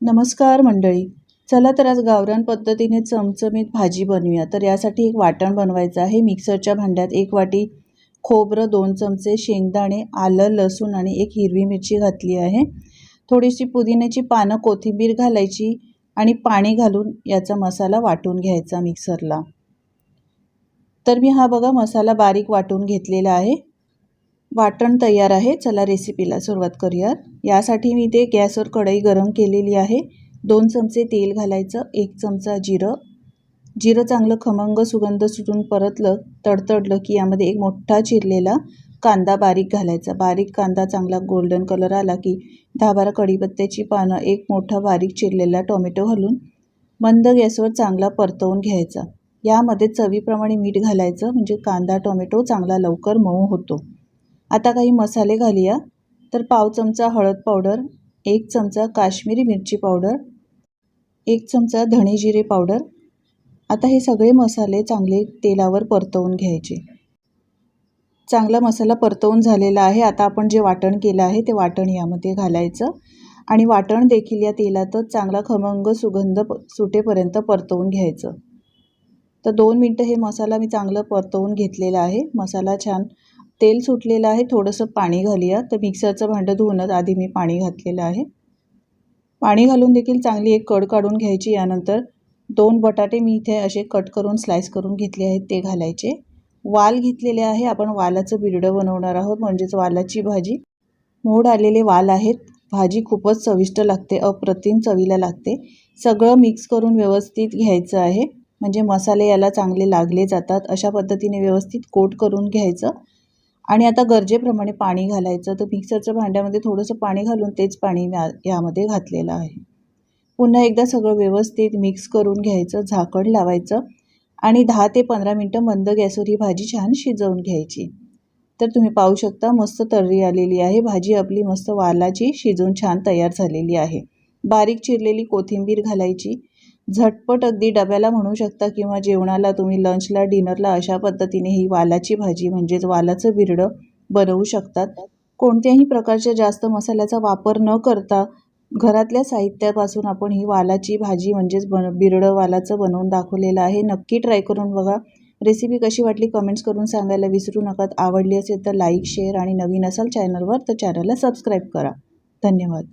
नमस्कार मंडळी. चला तर आज गावरान पद्धतीने चमचमीत भाजी बनवूया. तर यासाठी एक वाटण बनवायचं आहे. मिक्सरच्या भांड्यात एक वाटी खोबरं दोन चमचे शेंगदाणे आलं लसूण आणि एक हिरवी मिरची घातली आहे. थोडीशी पुदिन्याची पानं कोथिंबीर घालायची आणि पाणी घालून याचा मसाला वाटून घ्यायचा मिक्सरला. तर मी हा बघा मसाला बारीक वाटून घेतलेला आहे. वाटण तयार आहे. चला रेसिपीला सुरुवात करूया. यासाठी मी ते गॅसवर कढई गरम केलेली आहे. दोन चमचे तेल घालायचं. एक चमचा जिरं. जिरं चांगलं खमंग सुगंध सुटून परतलं तडतडलं की यामध्ये एक मोठा चिरलेला कांदा बारीक घालायचा. बारीक कांदा चांगला गोल्डन कलर आला की दहा बारा कढीपत्त्याची पानं एक मोठा बारीक चिरलेला टोमॅटो घालून मंद गॅसवर चांगला परतवून घ्यायचा. यामध्ये चवीप्रमाणे मीठ घालायचं. म्हणजे कांदा टोमॅटो चांगला लवकर मऊ होतो. आता काही मसाले घालूया. तर पाव चमचा हळद पावडर एक चमचा काश्मीरी मिरची पावडर एक चमचा धणे जिरे पावडर. आता हे सगळे मसाले चांगले तेलावर परतवून घ्यायचे. चांगला मसाला परतवून झालेला आहे. आता आपण जे वाटण केलं आहे ते वाटण यामध्ये घालायचं. आणि वाटण देखील या तेलातच चांगला खमंग सुगंध सुटेपर्यंत परतवून घ्यायचं. तर दोन मिनटं हे मसाला मी चांगलं परतवून घेतलेला आहे. मसाला छान तेल सुटलेलं आहे थोडंसं पाणी घालूया. तर मिक्सरचं भांडं धुवूनच आधी मी पाणी घातलेलं आहे. पाणी घालून देखील चांगली एक कड काढून घ्यायची. यानंतर दोन बटाटे मी इथे असे कट करून स्लाईस करून घेतले आहेत ते घालायचे. वाल घेतलेले आहे. आपण वालाचं बिरडं बनवणार आहोत म्हणजेच वालाची भाजी. मोड आलेले वाल आहेत. भाजी खूपच चविष्ट लागते अप्रतिम चवीला लागते. सगळं मिक्स करून व्यवस्थित घ्यायचं आहे. म्हणजे मसाले याला चांगले लागले जातात. अशा पद्धतीने व्यवस्थित कोट करून घ्यायचं. आणि आता गरजेप्रमाणे पाणी घालायचं. तर मिक्सरच्या भांड्यामध्ये थोडंसं पाणी घालून तेच पाणी मी यामध्ये घातलेलं आहे. पुन्हा एकदा सगळं व्यवस्थित मिक्स करून घ्यायचं झाकण लावायचं आणि दहा ते पंधरा मिनटं मंद गॅसवर ही भाजी छान शिजवून घ्यायची. तर तुम्ही पाहू शकता मस्त तर्री आलेली आहे. भाजी आपली मस्त वालाची शिजून छान तयार झालेली आहे. बारीक चिरलेली कोथिंबीर घालायची. झटपट अगदी डब्याला म्हणू शकता किंवा जेवणाला तुम्ही लंचला डिनरला अशा पद्धतीने ही वालाची भाजी म्हणजेच वालाचं बिरडं बनवू शकतात. कोणत्याही प्रकारच्या जास्त मसाल्याचा वापर न करता घरातल्या साहित्यापासून आपण ही वालाची भाजी म्हणजेच बन बिरडं वालाचं बनवून दाखवलेलं आहे. नक्की ट्राय करून बघा. रेसिपी कशी वाटली कमेंट्स करून सांगायला विसरू नका. आवडली असेल तर लाईक शेअर आणि नवीन असाल चॅनलवर तर चॅनलला सबस्क्राईब करा. धन्यवाद.